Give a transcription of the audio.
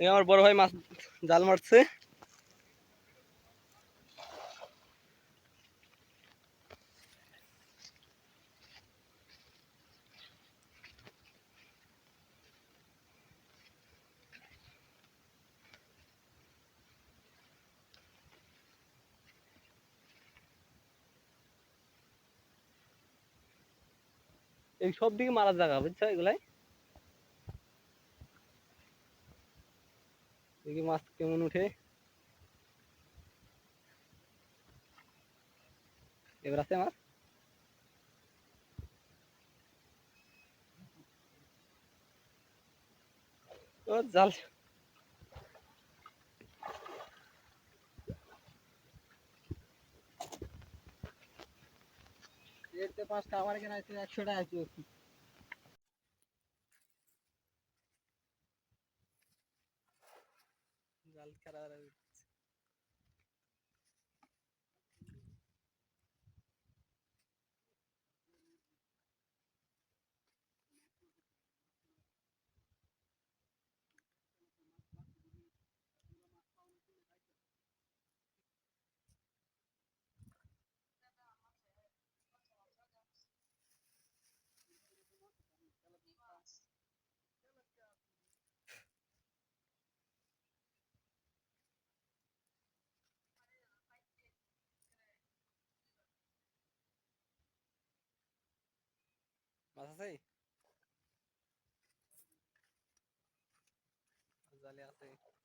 আমার বড় ভাই মাছ জাল মারছে। এই সব দিকে মারা জায়গা বুঝছ এগুলাই? দেখি মাছ কেমন উঠে। এবার আছে মাছ? ও জাল। পাঁচটা আমার আছে একশো টাকা আছে জাল খেলা মাছ আছে জালে আছে